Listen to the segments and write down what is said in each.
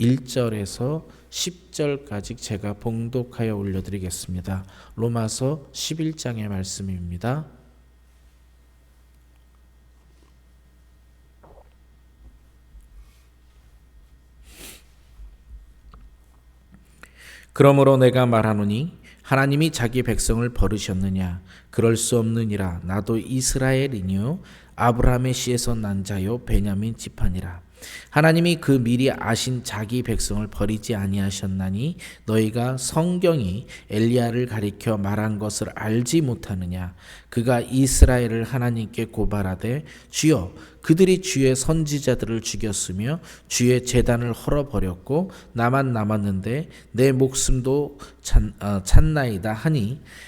1절에서 10절까지 제가 봉독하여 올려드리겠습니다. 로마서 11장의 말씀입니다. 그러므로 내가 말하노니 하나님이 자기 백성을 버리셨느냐 그럴 수 없느니라 나도 이스라엘이니요 아브라함의 씨에서 난 자요 베냐민 지파니라 하나님이 그 미리 아신 자기 백성을 버리지 아니하셨나니 너희가 성경이 엘리야를 가리켜 말한 것을 알지 못하느냐? 그가 이스라엘을 하나님께 고발하되 주여 그들이 주의 선지자들을 죽였으며 주의 재단을 헐어버렸고 나만 남았는데 내 목숨도 찬, 어, 찬나이다 하니 사,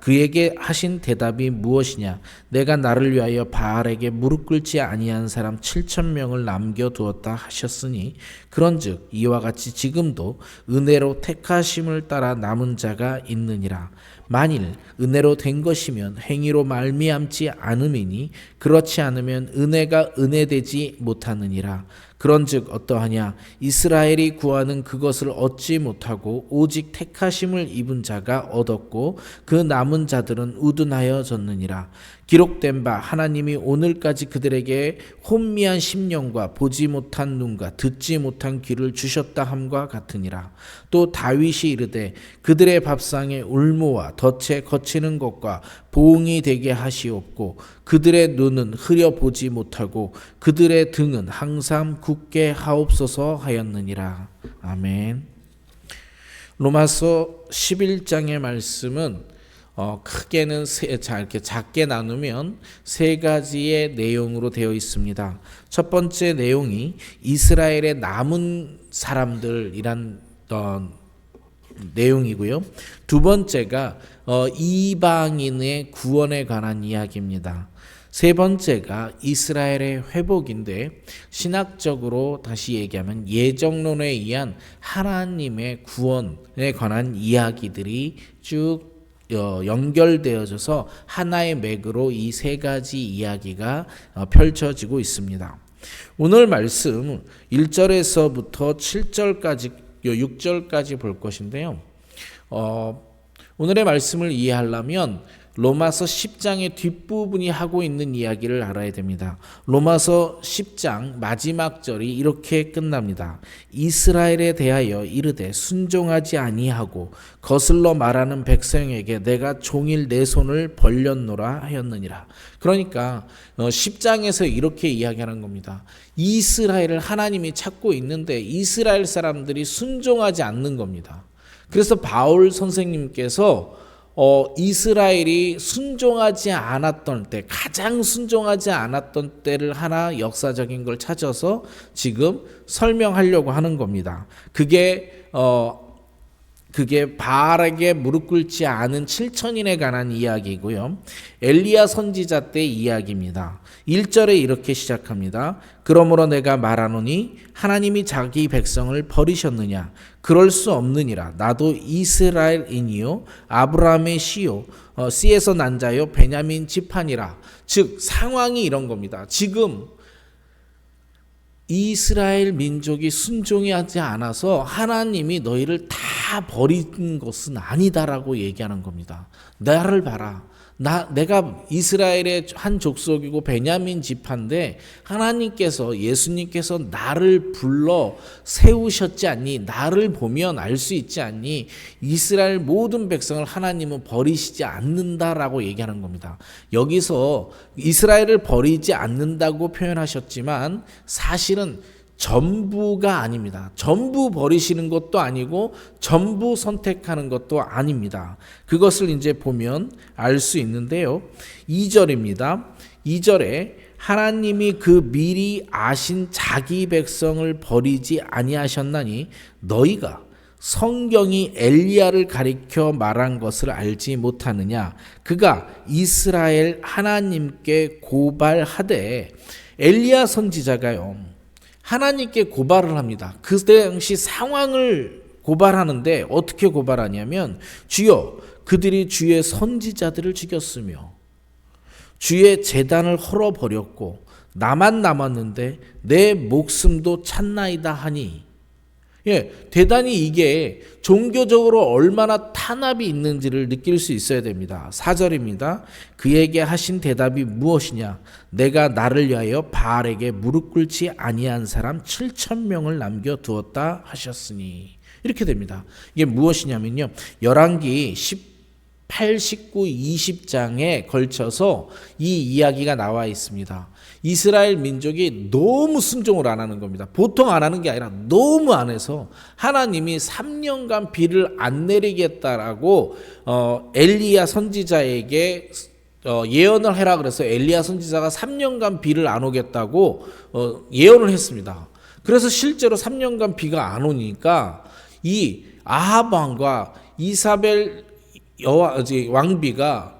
그에게 하신 대답이 무엇이냐? 내가 나를 위하여 바알에게 무릎 꿇지 아니한 사람 7천 명을 남겨 두었다 하셨으니 그런즉 이와 같이 지금도 은혜로 택하심을 따라 남은 자가 있느니라. 만일 은혜로 된 것이면 행위로 말미암지 않음이니 그렇지 않으면 은혜가 은혜되지 못하느니라 그런즉 어떠하냐? 이스라엘이 구하는 그것을 얻지 못하고 오직 택하심을 입은 자가 얻었고 그 남은 자들은 우둔하여졌느니라. 기록된 바 하나님이 오늘까지 그들에게 혼미한 심령과 보지 못한 눈과 듣지 못한 귀를 주셨다 함과 같으니라. 또 다윗이 이르되 그들의 밥상에 울모와 덫에 거치는 것과 보응이 되게 하시옵고 그들의 눈은 흐려 보지 못하고 그들의 등은 항상 굳게 하옵소서 하였느니라 아멘 로마서 11장의 말씀은 어, 크게는 세, 자, 이렇게 작게 나누면 세 가지의 내용으로 되어 있습니다. 첫 번째 내용이 이스라엘의 남은 사람들이란 어, 내용이고요. 두 번째가 어, 이방인의 구원에 관한 이야기입니다. 세 번째가 이스라엘의 회복인데 신학적으로 다시 얘기하면 예정론에 의한 하나님의 구원에 관한 이야기들이 쭉 어, 연결되어져서 하나의 맥으로 이 세 가지 이야기가 어, 펼쳐지고 있습니다. 오늘 말씀 1절에서부터 7절까지 6절까지 볼 것인데요. 어, 오늘의 말씀을 이해하려면 로마서 10장의 뒷부분이 하고 있는 이야기를 알아야 됩니다. 로마서 10장 마지막 절이 이렇게 끝납니다. 이스라엘에 대하여 이르되 순종하지 아니하고 거슬러 말하는 백성에게 내가 종일 내 손을 벌렸노라 하였느니라. 그러니까 10장에서 이렇게 이야기하는 겁니다. 이스라엘을 하나님이 찾고 있는데 이스라엘 사람들이 순종하지 않는 겁니다. 그래서 바울 선생님께서 어, 이스라엘이 순종하지 않았던 때, 가장 순종하지 않았던 때를 하나 역사적인 걸 찾아서 지금 설명하려고 하는 겁니다. 그게 어, 그게 바알에게 무릎 꿇지 않은 7천인에 관한 이야기고요. 엘리야 선지자 때 이야기입니다. 1절에 이렇게 시작합니다. 그러므로 내가 말하노니 하나님이 자기 백성을 버리셨느냐 그럴 수 없느니라 나도 이스라엘인이요 아브라함의 씨요 어, 씨에서 난 자요 베냐민 지판이라 즉 상황이 이런 겁니다. 지금 이스라엘 민족이 순종이 하지 않아서 하나님이 너희를 다 버린 것은 아니다라고 얘기하는 겁니다. 나를 봐라. 나 내가 이스라엘의 한 족속이고 베냐민 지파인데 하나님께서 예수님께서 나를 불러 세우셨지 않니? 나를 보면 알 수 있지 않니? 이스라엘 모든 백성을 하나님은 버리시지 않는다라고 얘기하는 겁니다. 여기서 이스라엘을 버리지 않는다고 표현하셨지만 사실은 전부가 아닙니다. 전부 버리시는 것도 아니고 전부 선택하는 것도 아닙니다. 그것을 이제 보면 알 수 있는데요. 2절입니다. 2절에 하나님이 그 미리 아신 자기 백성을 버리지 아니하셨나니 너희가 성경이 엘리야를 가리켜 말한 것을 알지 못하느냐 그가 이스라엘 하나님께 고발하되 엘리야 선지자가요 하나님께 고발을 합니다. 그 당시 상황을 고발하는데 어떻게 고발하냐면 주여 그들이 주의 선지자들을 죽였으며 주의 재단을 헐어버렸고 나만 남았는데 내 목숨도 찾나이다 하니 예, 대단히 이게 종교적으로 얼마나 탄압이 있는지를 느낄 수 있어야 됩니다. 4절입니다. 그에게 하신 대답이 무엇이냐? 내가 나를 위하여 바알에게 무릎 꿇지 아니한 사람 7천 명을 남겨 두었다 하셨으니 이렇게 됩니다. 이게 무엇이냐면요. 열왕기 18, 19, 20장에 걸쳐서 이 이야기가 나와 있습니다. 이스라엘 민족이 너무 순종을 안 하는 겁니다. 보통 안 하는 게 아니라 너무 안 해서 하나님이 3년간 비를 안 내리겠다라고 어, 엘리야 선지자에게 어, 예언을 해라 그래서 엘리야 선지자가 3년간 비를 안 오겠다고 어, 예언을 했습니다. 그래서 실제로 3년간 비가 안 오니까 이 아합 왕과 이사벨 여왕 왕비가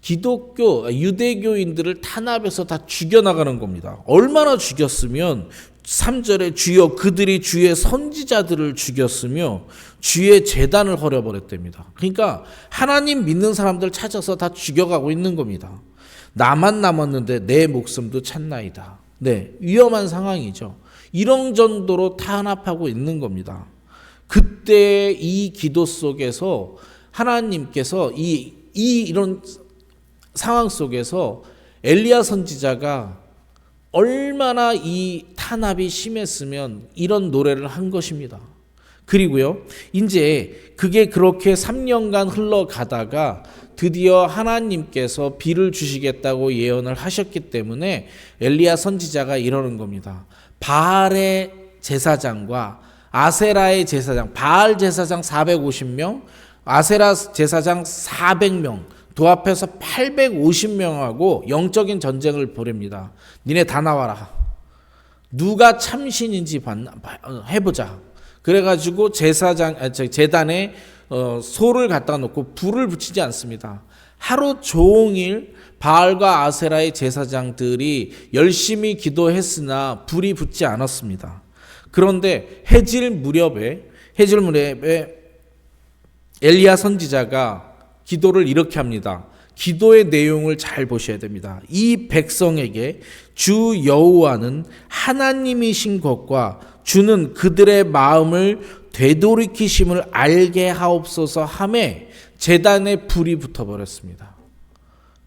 기독교 유대교인들을 탄압해서 다 죽여 나가는 겁니다. 얼마나 죽였으면 3절에 주여 그들이 주의 선지자들을 죽였으며 주의 재단을 헐어버렸답니다. 그러니까 하나님 믿는 사람들 찾아서 다 죽여가고 있는 겁니다. 나만 남았는데 내 목숨도 찾나이다. 네, 위험한 상황이죠. 이런 정도로 탄압하고 있는 겁니다. 그때 이 기도 속에서 하나님께서 이, 이 이런 상황 속에서 엘리야 선지자가 얼마나 이 탄압이 심했으면 이런 노래를 한 것입니다. 그리고요, 이제 그게 그렇게 3년간 흘러가다가 드디어 하나님께서 비를 주시겠다고 예언을 하셨기 때문에 엘리야 선지자가 이러는 겁니다. 바알의 제사장과 아세라의 제사장, 바알 제사장 450명, 아세라 제사장 400명, 도합해서 850명하고 영적인 전쟁을 벌입니다. 니네 다 나와라. 누가 참신인지 해보자. 그래가지고 제사장, 재단에 어, 소를 갖다 놓고 불을 붙이지 않습니다. 하루 종일 바알과 아세라의 제사장들이 열심히 기도했으나 불이 붙지 않았습니다. 그런데 해질 무렵에 해질 무렵에 엘리야 선지자가 기도를 이렇게 합니다. 기도의 내용을 잘 보셔야 됩니다. 이 백성에게 주 여호와는 하나님이신 것과 주는 그들의 마음을 되돌이키심을 알게 하옵소서 함에 재단에 불이 붙어 버렸습니다.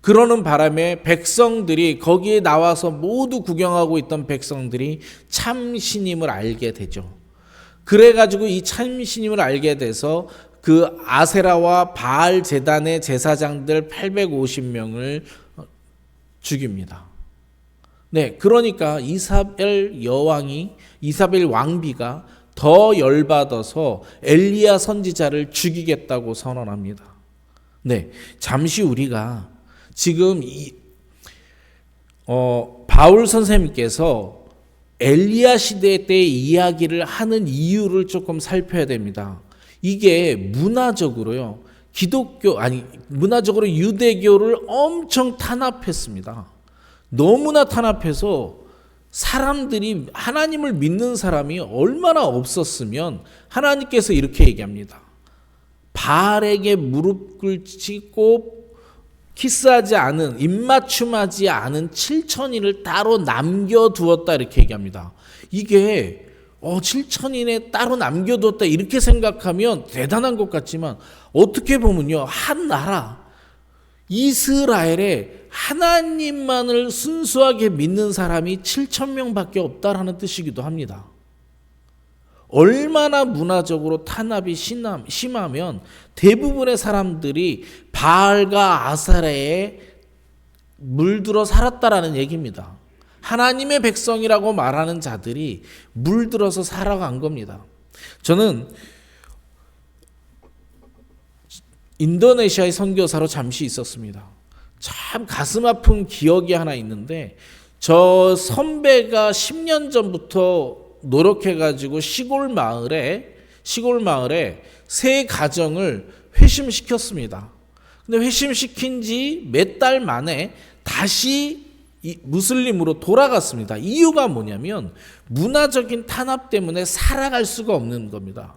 그러는 바람에 백성들이 거기에 나와서 모두 구경하고 있던 백성들이 참 신임을 알게 되죠. 그래가지고 이 참 신임을 알게 돼서 그 아세라와 바알 재단의 제사장들 850명을 죽입니다. 네, 그러니까 이사벨 여왕이 이사벨 왕비가 더 열받아서 엘리야 선지자를 죽이겠다고 선언합니다. 네, 잠시 우리가 지금 이, 어, 바울 선생님께서 엘리야 시대 때 이야기를 하는 이유를 조금 살펴야 됩니다. 이게 문화적으로요. 기독교 아니 문화적으로 유대교를 엄청 탄압했습니다. 너무나 탄압해서 사람들이 하나님을 믿는 사람이 얼마나 없었으면 하나님께서 이렇게 얘기합니다. 바알에게 무릎 꿇고 키스하지 않은 입맞춤하지 않은 7천인을 따로 남겨 두었다 이렇게 얘기합니다. 이게 어, 7천인에 따로 남겨뒀다 이렇게 생각하면 대단한 것 같지만 어떻게 보면요 한 나라 이스라엘에 하나님만을 순수하게 믿는 사람이 7천 명밖에 없다라는 뜻이기도 합니다. 얼마나 문화적으로 탄압이 심하면 대부분의 사람들이 바알과 아사레에 물들어 살았다라는 얘기입니다. 하나님의 백성이라고 말하는 자들이 물들어서 살아간 겁니다. 저는 인도네시아의 선교사로 잠시 있었습니다. 참 가슴 아픈 기억이 하나 있는데 저 선배가 10년 전부터 노력해 가지고 시골 마을에 시골 마을에 세 가정을 회심시켰습니다. 근데 회심시킨 지 몇 달 만에 다시 무슬림으로 돌아갔습니다. 이유가 뭐냐면 문화적인 탄압 때문에 살아갈 수가 없는 겁니다.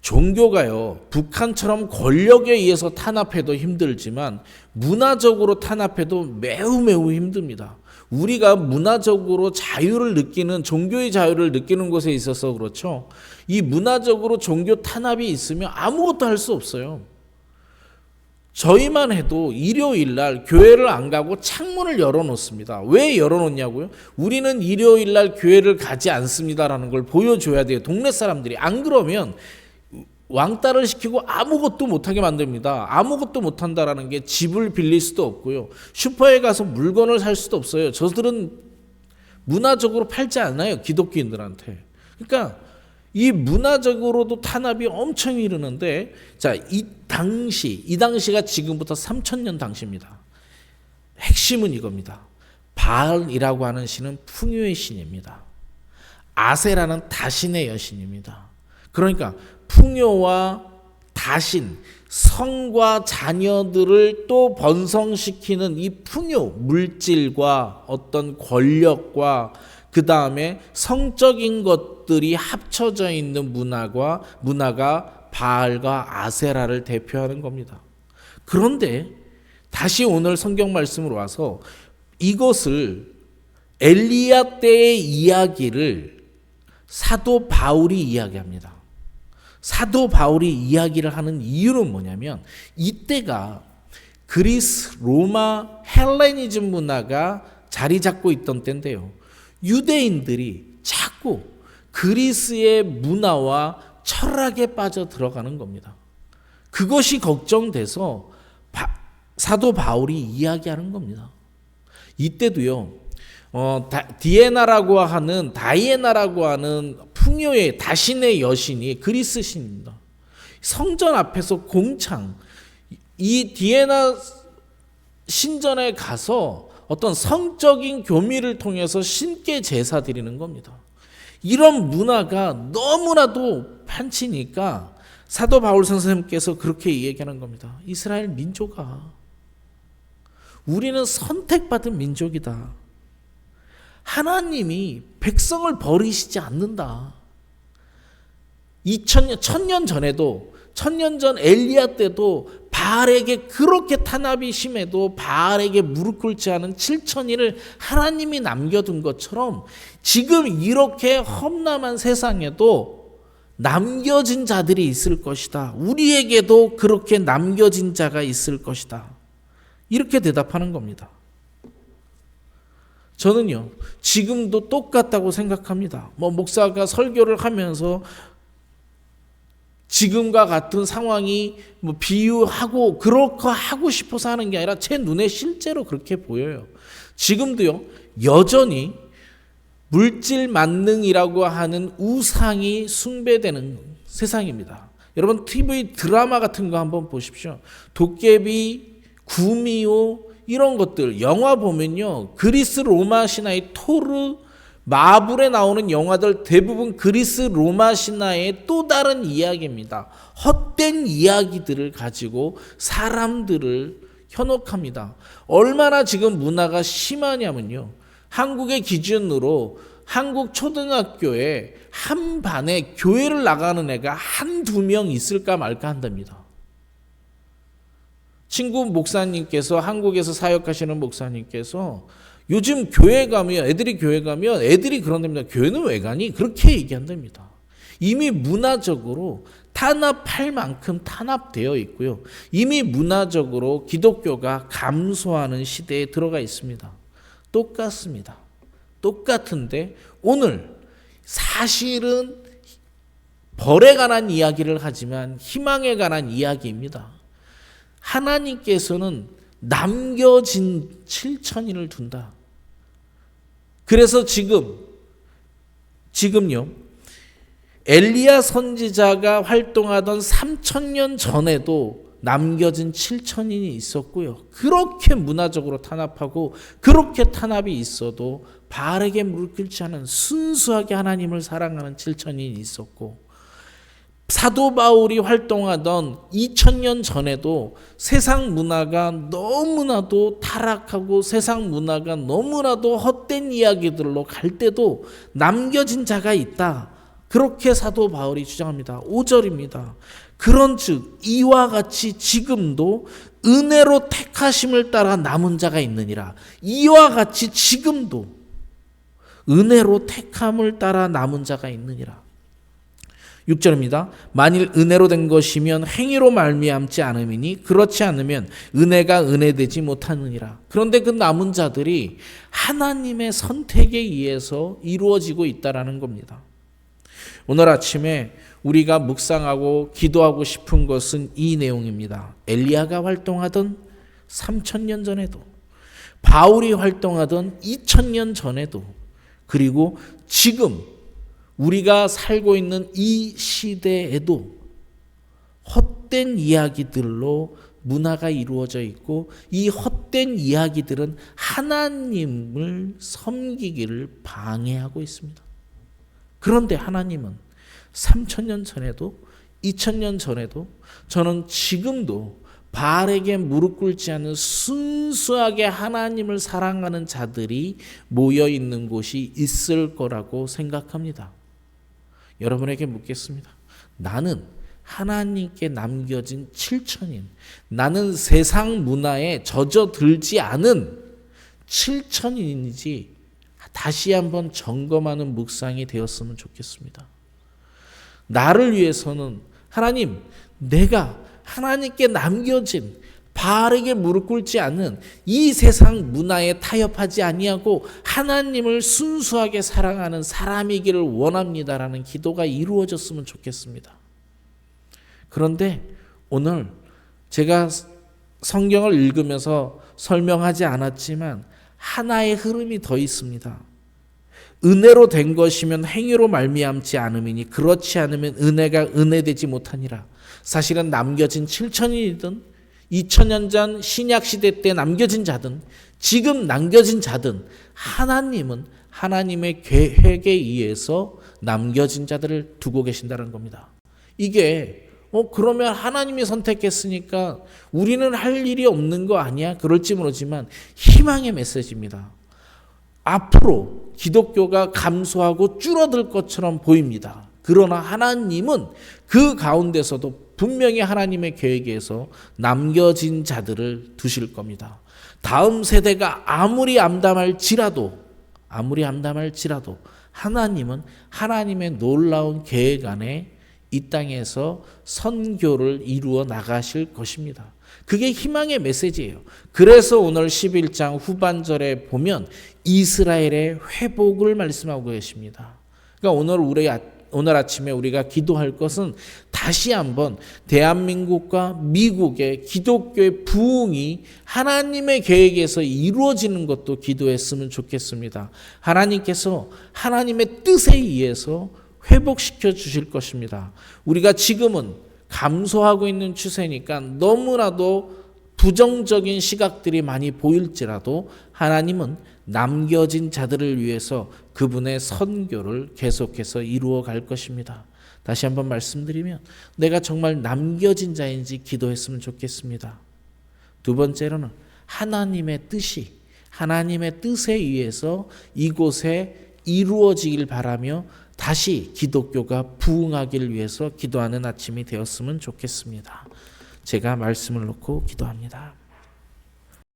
종교가요, 북한처럼 권력에 의해서 탄압해도 힘들지만 문화적으로 탄압해도 매우 매우 힘듭니다. 우리가 문화적으로 자유를 느끼는 종교의 자유를 느끼는 곳에 있어서 그렇죠. 이 문화적으로 종교 탄압이 있으면 아무것도 할 수 없어요. 저희만 해도 일요일 날 교회를 안 가고 창문을 열어 놓습니다. 왜 열어 놓냐고요? 우리는 일요일 날 교회를 가지 않습니다라는 걸 보여줘야 돼요. 동네 사람들이. 안 그러면 왕따를 시키고 아무것도 못하게 만듭니다. 아무것도 못한다라는 게 집을 빌릴 수도 없고요. 슈퍼에 가서 물건을 살 수도 없어요. 저들은 문화적으로 팔지 않아요. 기독교인들한테. 그러니까 이 문화적으로도 탄압이 엄청 이르는데 자, 이 당시, 이 당시가 지금부터 3000년 당시입니다. 핵심은 이겁니다. 바알이라고 하는 신은 풍요의 신입니다. 아세라는 다신의 여신입니다. 그러니까 풍요와 다신, 성과 자녀들을 또 번성시키는 이 풍요, 물질과 어떤 권력과 그 다음에 성적인 것들이 합쳐져 있는 문화가 문화가 바알과 아세라를 대표하는 겁니다. 그런데 다시 오늘 성경 말씀으로 와서 이것을 엘리야 때의 이야기를 사도 바울이 이야기합니다. 사도 바울이 이야기를 하는 이유는 뭐냐면 이때가 그리스, 로마, 헬레니즘 문화가 자리 잡고 있던 때인데요. 유대인들이 자꾸 그리스의 문화와 철학에 빠져 들어가는 겁니다. 그것이 걱정돼서 바, 사도 바울이 이야기하는 겁니다. 이때도요, 어, 다, 디에나라고 하는 다이에나라고 하는 풍요의 다신의 여신이 그리스 신입니다. 성전 앞에서 공창 이 디에나 신전에 가서 어떤 성적인 교미를 통해서 신께 제사 드리는 겁니다. 이런 문화가 너무나도 판치니까 사도 바울 선생님께서 그렇게 얘기하는 겁니다. 이스라엘 민족아, 우리는 선택받은 민족이다. 하나님이 백성을 버리시지 않는다. 2000년, 천년 전에도, 천년 전 엘리야 때도 바알에게 그렇게 탄압이 심해도 바알에게 무릎 꿇지 않은 7천인을 하나님이 남겨둔 것처럼 지금 이렇게 험난한 세상에도 남겨진 자들이 있을 것이다. 우리에게도 그렇게 남겨진 자가 있을 것이다. 이렇게 대답하는 겁니다. 저는요, 지금도 똑같다고 생각합니다. 뭐, 목사가 설교를 하면서 지금과 같은 상황이 뭐 비유하고 그렇게 하고 싶어서 하는 게 아니라 제 눈에 실제로 그렇게 보여요. 지금도요, 여전히 물질 만능이라고 하는 우상이 숭배되는 세상입니다. 여러분, TV 드라마 같은 거 한번 보십시오. 도깨비, 구미호, 이런 것들 영화 보면요 그리스 로마 신화의 토르 마블에 나오는 영화들 대부분 그리스 로마 신화의 또 다른 이야기입니다. 헛된 이야기들을 가지고 사람들을 현혹합니다. 얼마나 지금 문화가 심하냐면요. 한국의 기준으로 한국 초등학교에 한 반에 교회를 나가는 애가 한두 명 있을까 말까 한답니다. 친구 목사님께서 한국에서 사역하시는 목사님께서 요즘 교회 가면 애들이 교회 가면 애들이 그런답니다. 교회는 왜 가니? 그렇게 얘기한답니다. 이미 문화적으로 탄압할 만큼 탄압되어 있고요. 이미 문화적으로 기독교가 감소하는 시대에 들어가 있습니다. 똑같습니다. 똑같은데 오늘 사실은 벌에 관한 이야기를 하지만 희망에 관한 이야기입니다. 하나님께서는 남겨진 7천인을 둔다. 그래서 지금 지금요. 엘리야 선지자가 활동하던 3천년 전에도 남겨진 7천인이 있었고요. 그렇게 문화적으로 탄압하고 그렇게 탄압이 있어도 바알에게 꿇지 않은 순수하게 하나님을 사랑하는 7천인이 있었고 사도 바울이 활동하던 2000년 전에도 세상 문화가 너무나도 타락하고 세상 문화가 너무나도 헛된 이야기들로 갈 때도 남겨진 자가 있다. 그렇게 사도 바울이 주장합니다. 5절입니다. 그런 즉 이와 같이 지금도 은혜로 택하심을 따라 남은 자가 있느니라. 이와 같이 지금도 은혜로 택함을 따라 남은 자가 있느니라. 6절입니다. 만일 은혜로 된 것이면 행위로 말미암지 않음이니 그렇지 않으면 은혜가 은혜되지 못하느니라. 그런데 그 남은 자들이 하나님의 선택에 의해서 이루어지고 있다라는 겁니다. 오늘 아침에 우리가 묵상하고 기도하고 싶은 것은 이 내용입니다. 엘리야가 활동하던 3천년 전에도 바울이 활동하던 2000년 전에도 그리고 지금 우리가 살고 있는 이 시대에도 헛된 이야기들로 문화가 이루어져 있고 이 헛된 이야기들은 하나님을 섬기기를 방해하고 있습니다. 그런데 하나님은 3천년 전에도 2000년 전에도 저는 지금도 바알에게 무릎 꿇지 않는 순수하게 하나님을 사랑하는 자들이 모여 있는 곳이 있을 거라고 생각합니다. 여러분에게 묻겠습니다. 나는 하나님께 남겨진 7천인 나는 세상 문화에 젖어들지 않은 7천인인지 다시 한번 점검하는 묵상이 되었으면 좋겠습니다. 나를 위해서는 하나님 내가 하나님께 남겨진 바르게 무릎 꿇지 않는 이 세상 문화에 타협하지 아니하고 하나님을 순수하게 사랑하는 사람이기를 원합니다라는 기도가 이루어졌으면 좋겠습니다. 그런데 오늘 제가 성경을 읽으면서 설명하지 않았지만 하나의 흐름이 더 있습니다. 은혜로 된 것이면 행위로 말미암지 않음이니 그렇지 않으면 은혜가 은혜되지 못하니라. 사실은 남겨진 7천이든 2000년 전 신약 시대 때 남겨진 자든 지금 남겨진 자든 하나님은 하나님의 계획에 의해서 남겨진 자들을 두고 계신다는 겁니다. 이게 어 그러면 하나님이 선택했으니까 우리는 할 일이 없는 거 아니야? 그럴지 모르지만 희망의 메시지입니다. 앞으로 기독교가 감소하고 줄어들 것처럼 보입니다. 그러나 하나님은 그 가운데서도 분명히 하나님의 계획에서 남겨진 자들을 두실 겁니다. 다음 세대가 아무리 암담할지라도 아무리 암담할지라도 하나님은 하나님의 놀라운 계획 안에 이 땅에서 선교를 이루어 나가실 것입니다. 그게 희망의 메시지예요. 그래서 오늘 11장 후반절에 보면 이스라엘의 회복을 말씀하고 계십니다. 그러니까 오늘 우리 오늘 아침에 우리가 기도할 것은 다시 한번 대한민국과 미국의 기독교의 부흥이 하나님의 계획에서 이루어지는 것도 기도했으면 좋겠습니다. 하나님께서 하나님의 뜻에 의해서 회복시켜 주실 것입니다. 우리가 지금은 감소하고 있는 추세니까 너무나도 부정적인 시각들이 많이 보일지라도 하나님은 남겨진 자들을 위해서 그분의 선교를 계속해서 이루어 갈 것입니다. 다시 한번 말씀드리면 내가 정말 남겨진 자인지 기도했으면 좋겠습니다. 두 번째로는 하나님의 뜻이 하나님의 뜻에 의해서 이곳에 이루어지길 바라며 다시 기독교가 부흥하기를 위해서 기도하는 아침이 되었으면 좋겠습니다. 제가 말씀을 놓고 기도합니다.